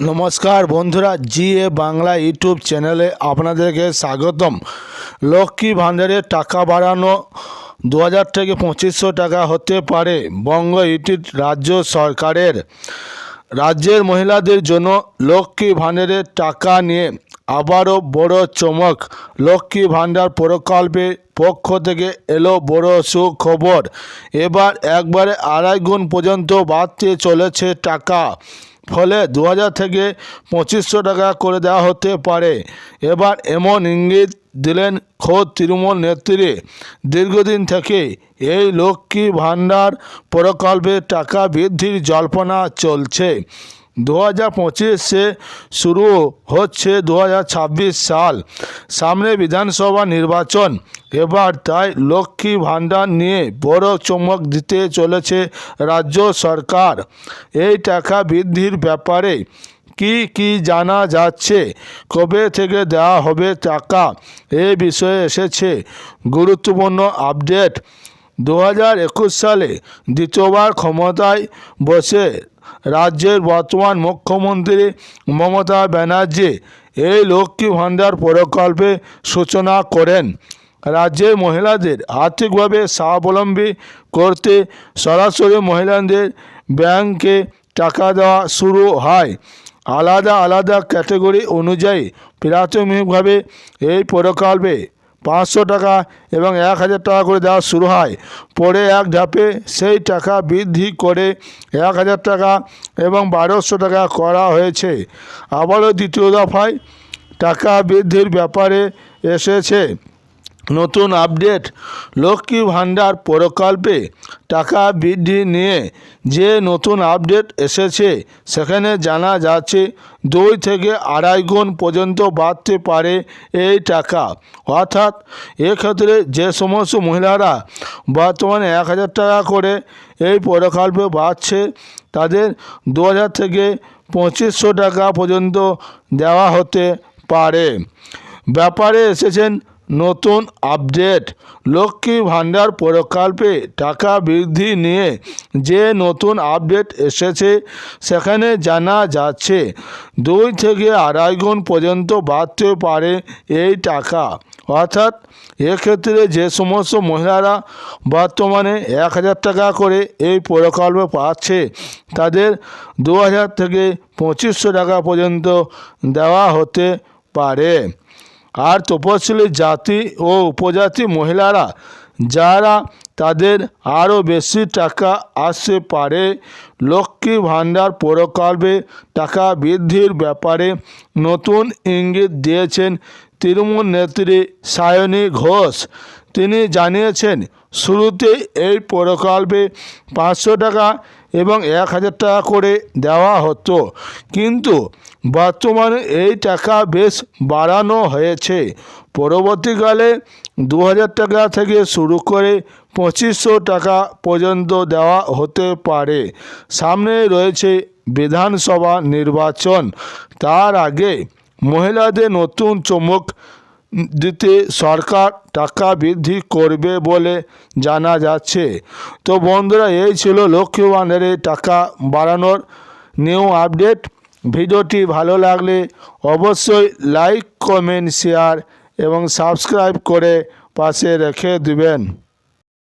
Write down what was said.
নমস্কার বন্ধুরা জি এ বাংলা ইউটিউব চ্যানেলে আপনাদেরকে স্বাগতম। লক্ষ্মী ভাণ্ডারের টাকা বাড়ানো দু হাজার থেকে পঁচিশশো টাকা হতে পারে বঙ্গ ইউটিউব রাজ্য সরকারের। রাজ্যের মহিলাদের জন্য লক্ষ্মী ভাণ্ডারের টাকা নিয়ে আবারও বড় চমক। লক্ষ্মী ভাণ্ডার প্রকল্পের পক্ষ থেকে এলো বড় সুখবর। এবার একবারে আড়াই গুণ পর্যন্ত বাড়তে চলেছে টাকা। ফলে দু হাজার থেকে পঁচিশশো টাকা করে দেওয়া হতে পারে। এবার এমন ইঙ্গিত দিলেন খোদ তৃণমূল নেত্রী। দীর্ঘদিন থেকে এই লক্ষ্মী ভাণ্ডার প্রকল্পে টাকা বৃদ্ধির জল্পনা চলছে। দু হাজার পঁচিশে শুরু হচ্ছে দু হাজার ছাব্বিশ সাল। সামনে বিধানসভা নির্বাচন। এবার তাই লক্ষ্মী ভাণ্ডার নিয়ে বড় চমক দিতে চলেছে রাজ্য সরকার। এই টাকা বৃদ্ধির ব্যাপারে কি কি জানা যাচ্ছে? কবে থেকে দেওয়া হবে টাকা? এ বিষয়ে এসেছে গুরুত্বপূর্ণ আপডেট। দু হাজার একুশ সালে দ্বিতীয়বার ক্ষমতায় বসে রাজ্যের বর্তমান মুখ্যমন্ত্রী মমতা ব্যানার্জি এই লক্ষ্মী ভাণ্ডার প্রকল্পে সূচনা করেন। রাজ্যের মহিলাদের আর্থিকভাবে স্বাবলম্বী করতে সরাসরি মহিলাদের ব্যাংকে টাকা দেওয়া শুরু হয়। আলাদা আলাদা ক্যাটাগরি অনুযায়ী প্রাথমিকভাবে এই প্রকল্পে পাঁচশো টাকা এবং এক হাজার টাকা করে দেওয়া শুরু হয়। পরে এক ধাপে সেই টাকা বৃদ্ধি করে এক হাজার টাকা এবং বারোশো টাকা করা হয়েছে। আবারও দ্বিতীয় দফায় টাকা বৃদ্ধির ব্যাপারে এসেছে। নতুন আপডেট লক্ষ্মী ভাণ্ডার প্রকল্পে টাকা বৃদ্ধি নিয়ে যে নতুন আপডেট এসেছে, সেখানে জানা যাচ্ছে দুই থেকে আড়াই গুণ পর্যন্ত বাড়তে পারে এই টাকা। অর্থাৎ এক্ষেত্রে যে সমস্ত মহিলারা বর্তমানে এক হাজার টাকা করে এই প্রকল্পে বাড়ছে, তাদের দু হাজার থেকে পঁচিশশো টাকা পর্যন্ত দেওয়া হতে পারে। ব্যাপারে এসেছেন নতুন আপডেট। লক্ষ্মী ভাণ্ডার প্রকল্পে টাকা বৃদ্ধি নিয়ে যে নতুন আপডেট এসেছে, সেখানে জানা যাচ্ছে, দুই থেকে আড়াই গুণ পর্যন্ত বাড়তে পারে এই টাকা। অর্থাৎ, এক্ষেত্রে যে সমস্ত মহিলারা বর্তমানে এক হাজার টাকা করে এই প্রকল্পে পাচ্ছে, তাদের দু হাজার থেকে পঁচিশশো টাকা পর্যন্ত দেওয়া হতে পারে। আর তপশিলি জাতি ও উপজাতি মহিলারা, যারা তাদের আরও বেশি টাকা আসতে পারে, লক্ষ্মী ভাণ্ডার প্রকল্পে টাকা বৃদ্ধির ব্যাপারে নতুন ইঙ্গিত দিয়েছেন তৃণমূল নেত্রী সায়নী ঘোষ। তিনি জানিয়েছেন শুরুতে এই প্রকল্পে পাঁচশো টাকা এবং এক হাজার টাকা করে দেওয়া হতো। কিন্তু বর্তমানে এই টাকা বেশ বাড়ানো হয়েছে। পরবর্তীকালে দু হাজার টাকা থেকে শুরু করে পঁচিশশো টাকা পর্যন্ত দেওয়া হতে পারে। সামনে রয়েছে বিধানসভা নির্বাচন। তার আগে মহিলাদের নতুন চমক দিতে সরকার টাকা বৃদ্ধি করবে বলে জানা যাচ্ছে। তো বন্ধুরা, এই ছিল লক্ষ্মী টাকা বাড়ানোর নিউ আপডেট। ভিডিওটি ভালো লাগলে অবশ্যই লাইক, কমেন্ট, শেয়ার এবং সাবস্ক্রাইব করে পাশে রেখে দিবেন।